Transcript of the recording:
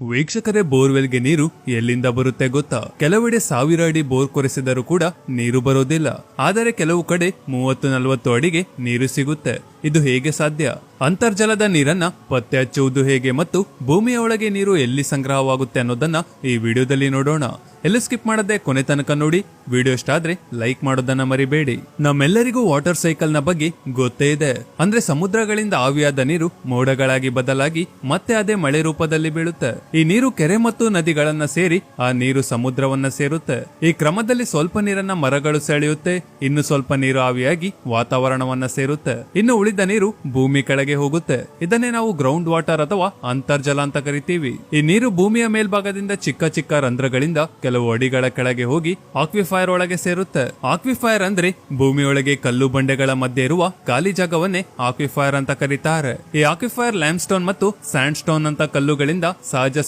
ವೀಕ್ಷಕರೇ, ಬೋರ್ವೆಲ್ಗೆ ನೀರು ಎಲ್ಲಿಂದ ಬರುತ್ತೆ ಗೊತ್ತಾ? ಕೆಲವೆಡೆ ಸಾವಿರ ಅಡಿ ಬೋರ್ ಕೊರೆಸಿದರೂ ಕೂಡ ನೀರು ಬರೋದಿಲ್ಲ. ಆದರೆ ಕೆಲವು ಕಡೆ ಮೂವತ್ತು ನಲವತ್ತು ಅಡಿಗೆ ನೀರು ಸಿಗುತ್ತೆ. ಇದು ಹೇಗೆ ಸಾಧ್ಯ? ಅಂತರ್ಜಲದ ನೀರನ್ನ ಪತ್ತೆ ಹಚ್ಚುವುದು ಹೇಗೆ ಮತ್ತು ಭೂಮಿಯ ಒಳಗೆ ನೀರು ಎಲ್ಲಿ ಸಂಗ್ರಹವಾಗುತ್ತೆ ಅನ್ನೋದನ್ನ ಈ ವಿಡಿಯೋದಲ್ಲಿ ನೋಡೋಣ. ಎಲ್ಲಿ ಸ್ಕಿಪ್ ಮಾಡದೆ ಕೊನೆ ತನಕ ನೋಡಿ. ವಿಡಿಯೋ ಇಷ್ಟ ಆದ್ರೆ ಲೈಕ್ ಮಾಡೋದನ್ನ ಮರಿಬೇಡಿ. ನಮ್ಮೆಲ್ಲರಿಗೂ ವಾಟರ್ ಸೈಕಲ್ನ ಬಗ್ಗೆ ಗೊತ್ತೇ ಇದೆ. ಅಂದ್ರೆ ಸಮುದ್ರಗಳಿಂದ ಆವಿಯಾದ ನೀರು ಮೋಡಗಳಾಗಿ ಬದಲಾಗಿ ಮತ್ತೆ ಅದೇ ಮಳೆ ರೂಪದಲ್ಲಿ ಬೀಳುತ್ತೆ. ಈ ನೀರು ಕೆರೆ ಮತ್ತು ನದಿಗಳನ್ನ ಸೇರಿ ಆ ನೀರು ಸಮುದ್ರವನ್ನ ಸೇರುತ್ತೆ. ಈ ಕ್ರಮದಲ್ಲಿ ಸ್ವಲ್ಪ ನೀರನ್ನ ಮರಗಳು ಸೆಳೆಯುತ್ತೆ. ಇನ್ನು ಸ್ವಲ್ಪ ನೀರು ಆವಿಯಾಗಿ ವಾತಾವರಣವನ್ನ ಸೇರುತ್ತೆ. ಇನ್ನು ಉಳಿದ ನೀರು ಭೂಮಿ ಕೆಳಗೆ ಹೋಗುತ್ತೆ. ಇದನ್ನೇ ನಾವು ಗ್ರೌಂಡ್ ವಾಟರ್ ಅಥವಾ ಅಂತರ್ಜಲ ಅಂತ ಕರಿತೀವಿ. ಈ ನೀರು ಭೂಮಿಯ ಮೇಲ್ಭಾಗದಿಂದ ಚಿಕ್ಕ ಚಿಕ್ಕ ರಂಧ್ರಗಳಿಂದ ಕೆಲವು ಅಡಿಗಳ ಕೆಳಗೆ ಹೋಗಿ ಆಕ್ವಿಫೈರ್ ಒಳಗೆ ಸೇರುತ್ತೆ. ಆಕ್ವಿಫೈರ್ ಅಂದ್ರೆ ಭೂಮಿಯೊಳಗೆ ಕಲ್ಲು ಬಂಡೆಗಳ ಮಧ್ಯೆ ಇರುವ ಖಾಲಿ ಜಾಗವನ್ನೇ ಆಕ್ವಿಫೈರ್ ಅಂತ ಕರೀತಾರೆ. ಈ ಆಕ್ವಿಫೈರ್ ಲ್ಯಾಂಡ್ ಸ್ಟೋನ್ ಮತ್ತು ಸ್ಯಾಂಡ್ ಸ್ಟೋನ್ ಅಂತ ಕಲ್ಲುಗಳಿಂದ ಸಹಜ